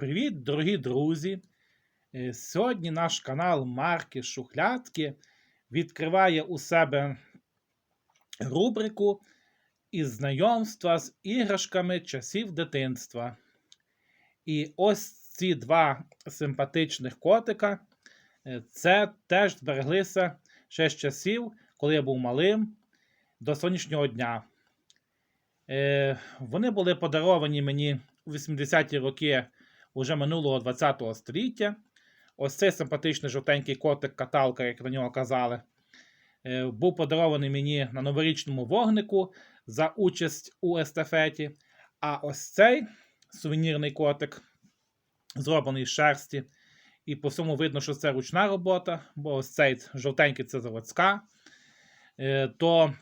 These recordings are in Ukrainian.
Привіт, дорогі друзі! Е, Сьогодні наш канал Марки Шухлядки відкриває у себе рубрику із знайомства з іграшками часів дитинства. І ось ці два симпатичних котика. е, Це теж збереглися ще з часів, коли я був малим до сонячного дня. Е, Вони були подаровані мені у 80-ті роки уже минулого 20-го століття. Ось цей симпатичний жовтенький котик каталка, як на нього казали, е, був подарований мені на новорічному вогнику за участь у естафеті. А ось цей сувенірний котик, зроблений з шерсті. І по всьому видно, що це ручна робота, бо ось цей жовтенький це заводська. Е, То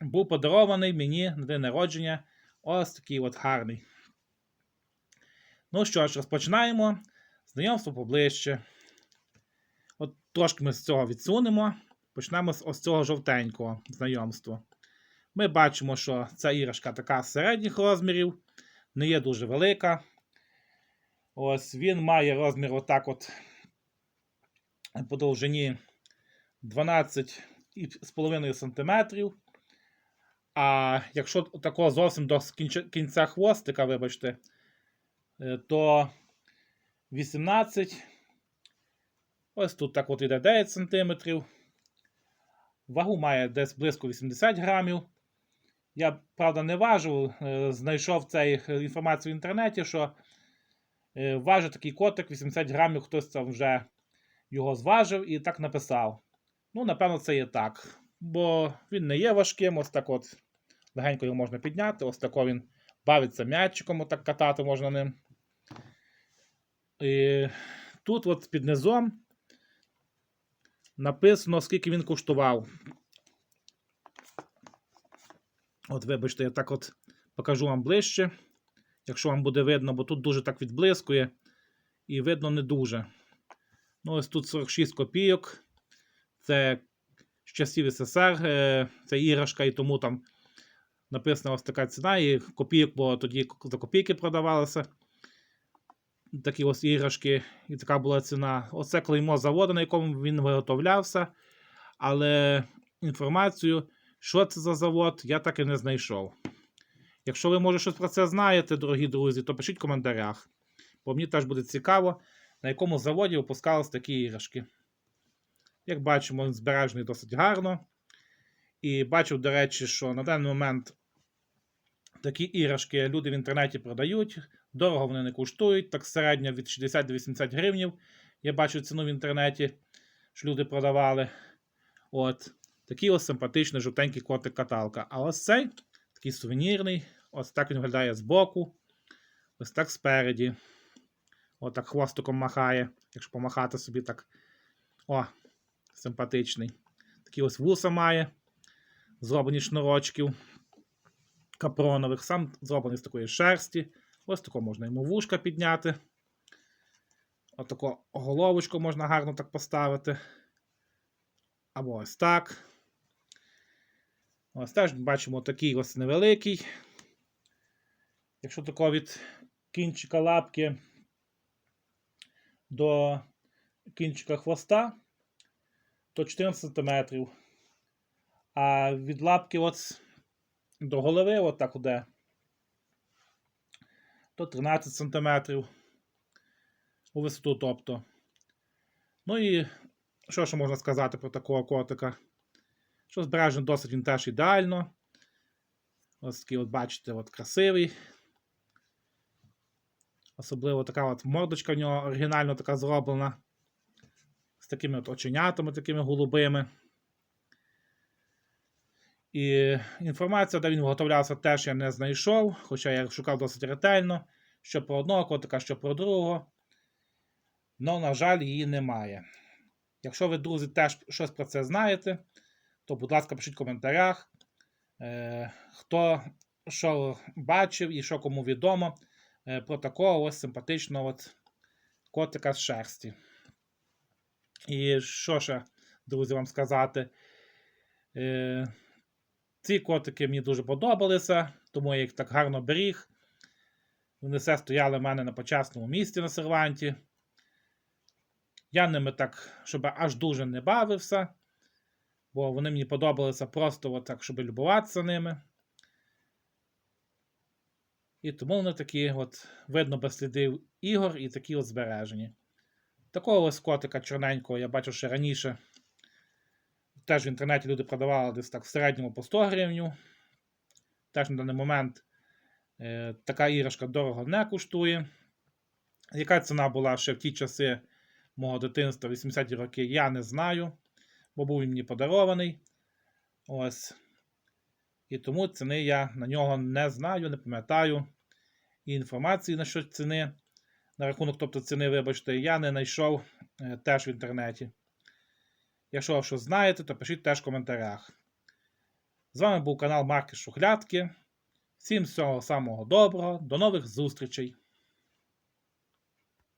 був подарований мені на день народження ось такий от гарний. Ну що ж, розпочинаємо. Знайомство поближче. От трошки ми з цього відсунемо. Почнемо з ось цього жовтенького знайомства. Ми бачимо, що ця іграшка така середніх розмірів, не є дуже велика. Ось він має розмір отак от по довжині 12,5 см. А якщо такого зовсім до кінця хвостика, вибачте, то 18. Ось тут так от іде 9 см. Вагу має десь близько 80 грамів. Я, правда, не важив, е, знайшов цей е, інформацію в інтернеті, що е, важить такий котик 80 грамів, хтось там вже його зважив і так написав. Ну, напевно, це є так. Бо він не є важким, ось так от легенько його можна підняти, ось тако він бавиться м'ячиком, отак катати можна ним. І тут от під низом написано, скільки він коштував. От, вибачте, я так от покажу вам ближче, якщо вам буде видно, бо тут дуже так відблискує і видно не дуже. Ну, ось тут 46 копійок. Це з часів СССР, е, це іграшка, і тому там написана ось така ціна, і копійок, бо тоді за копійки продавалося. Такі ось іграшки, і така була ціна. Оце клеймо заводу, на якому він виготовлявся. Але інформацію, що це за завод, я так і не знайшов. Якщо ви, може, щось про це знаєте, дорогі друзі, то пишіть в коментарях. Бо мені теж буде цікаво, на якому заводі випускались такі іграшки. Як бачимо, він збережений досить гарно. І бачив, до речі, що на даний момент такі іграшки люди в інтернеті продають. Дорого вони не коштують, так середньо від 60 до 80 гривнів. Я бачу ціну в інтернеті, що люди продавали. От. Такий ось симпатичний жовтенький котик каталка. А ось цей такий сувенірний. Ось так він виглядає збоку. Ось так спереді. Ось так хвостиком махає. Якщо помахати собі так. О, симпатичний. Такі ось вуса має. Зроблені шнурочків капронових. Сам зроблений з такої шерсті. Ось тако можна йому вушка підняти. Отако головочку можна гарно так поставити. Або ось так. Ось теж бачимо такий ось невеликий. Якщо тако від кінчика лапки до кінчика хвоста, то 14 см. А від лапки от до голови, от так іде, то 13 см у висоту, тобто. Ну і що ще можна сказати про такого котика? Що збережений досить він теж ідеально. Ось такий, от, бачите, от красивий. Особливо така от мордочка в нього оригінально така зроблена. З такими от оченятами, такими голубими. І інформація, де він виготовлявся, теж я не знайшов, хоча я шукав досить ретельно, що про одного котика, що про другого. Но, на жаль, її немає. Якщо ви, друзі, теж щось про це знаєте, то, будь ласка, пишіть в коментарях, е, хто що бачив і що кому відомо е, про такого ось симпатичного от котика з шерсті. І що ще, друзі, вам сказати? Е, ці котики мені дуже подобалися, тому я їх так гарно беріг. Вони все стояли в мене на почесному місці на серванті. Я ними так, щоб аж дуже не бавився, бо вони мені подобалися просто от так, щоб любуватися ними. І тому вони такі, от, видно, без слідів ігор і такі от збережені. Такого ось котика чорненького я бачив ще раніше. Теж в інтернеті люди продавали десь так в середньому по 100 гривень. Теж на даний момент така іграшка дорого не коштує. Яка ціна була ще в ті часи мого дитинства, 80-ті роки, я не знаю, бо був він мені подарований. Ось. І тому ціни я на нього не знаю, не пам'ятаю. І інформації на що ціни, на рахунок, тобто ціни, вибачте, я не знайшов е, теж в інтернеті. Якщо щось знаєте, то пишіть теж в коментарях. З вами був канал Марки Шухлядки. Всім всього самого доброго, до нових зустрічей!